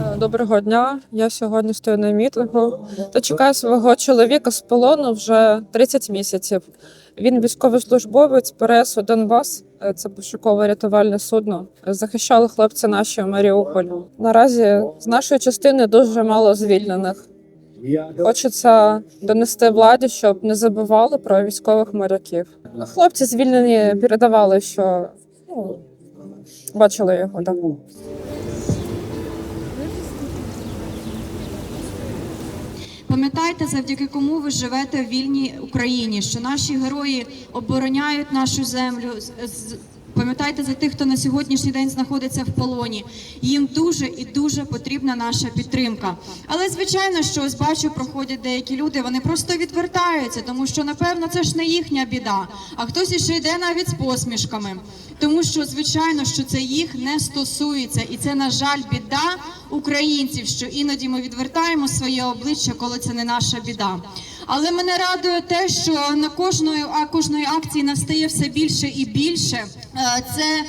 Е, Доброго дня. Я сьогодні стою на мітингу та чекаю свого чоловіка з полону вже 30 місяців. Він військовослужбовець ПРСу Донбас. Е, Це пошукове рятувальне судно. Захищали хлопці наші в Маріуполі. Наразі з нашої частини дуже мало звільнених. Хочеться донести владі, щоб не забували про військових моряків. Хлопці звільнені передавали, що ну, бачили його. Так. Пам'ятайте, завдяки кому ви живете в вільній Україні, що наші герої обороняють нашу землю. Пам'ятайте за тих, хто на сьогоднішній день знаходиться в полоні. Їм дуже і дуже потрібна наша підтримка. Але звичайно, що ось бачу, проходять деякі люди. Вони просто відвертаються, тому що напевно це ж не їхня біда. А хтось іще йде навіть з посмішками. Тому що звичайно, що це їх не стосується, і це на жаль біда українців, що іноді ми відвертаємо своє обличчя, коли це не наша біда. Але мене радує те, що на кожної а кожної акції настає все більше і більше. Е, Це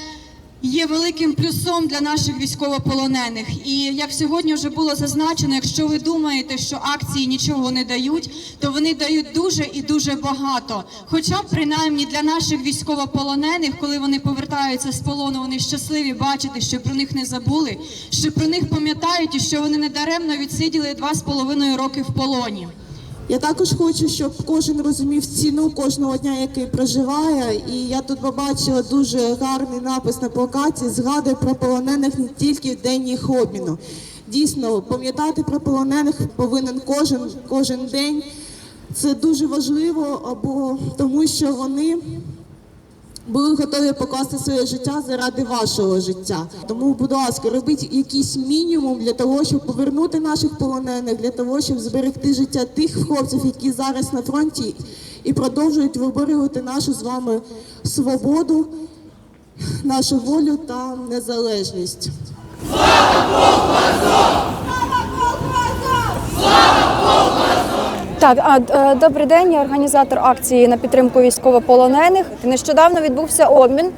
є великим плюсом для наших військовополонених. І як сьогодні вже було зазначено, якщо ви думаєте, що акції нічого не дають, то вони дають дуже і дуже багато. Хоча принаймні для наших військовополонених, коли вони повертаються з полону, вони щасливі бачити, що про них не забули, що про них пам'ятають і що вони недаремно відсиділи два з половиною роки в полоні. Я також хочу, щоб кожен розумів ціну кожного дня, який проживає. І я тут побачила дуже гарний напис на плакаті. Згадуй про полонених не тільки в день їх обміну. Дійсно, пам'ятати про полонених повинен кожен кожен день. Це дуже важливо, або тому що вони були готові покласти своє життя заради вашого життя. Тому, будь ласка, робіть якийсь мінімум для того, щоб повернути наших полонених, для того, щоб зберегти життя тих хлопців, які зараз на фронті і продовжують виборювати нашу з вами свободу, нашу волю та незалежність. Так, а, е, добрий день. Я організатор акції на підтримку військовополонених. Нещодавно відбувся обмін,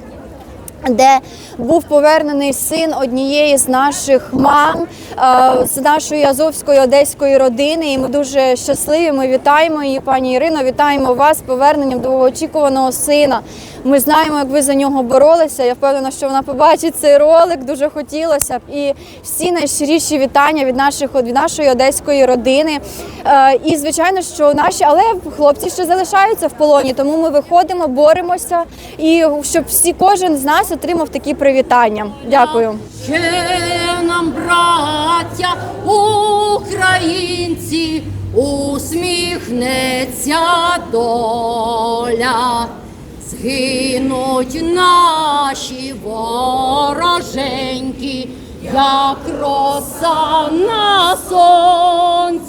де був повернений син однієї з наших мам е, з нашої азовської одеської родини. І ми дуже щасливі. Ми вітаємо її, пані Ірино. Вітаємо вас з поверненням довгоочікуваного сина. Ми знаємо, як ви за нього боролися. Я впевнена, що вона побачить цей ролик. Дуже хотілося б. І всі найщиріші вітання від наших від нашої одеської родини. Е, І звичайно, що наші, але хлопці ще залишаються в полоні, тому ми виходимо, боремося і щоб всі кожен з нас отримав такі привітання. Дякую. Ще нам, браття, українці, усміхнеться доля, згинуть наші вороженьки, як роса на сонці.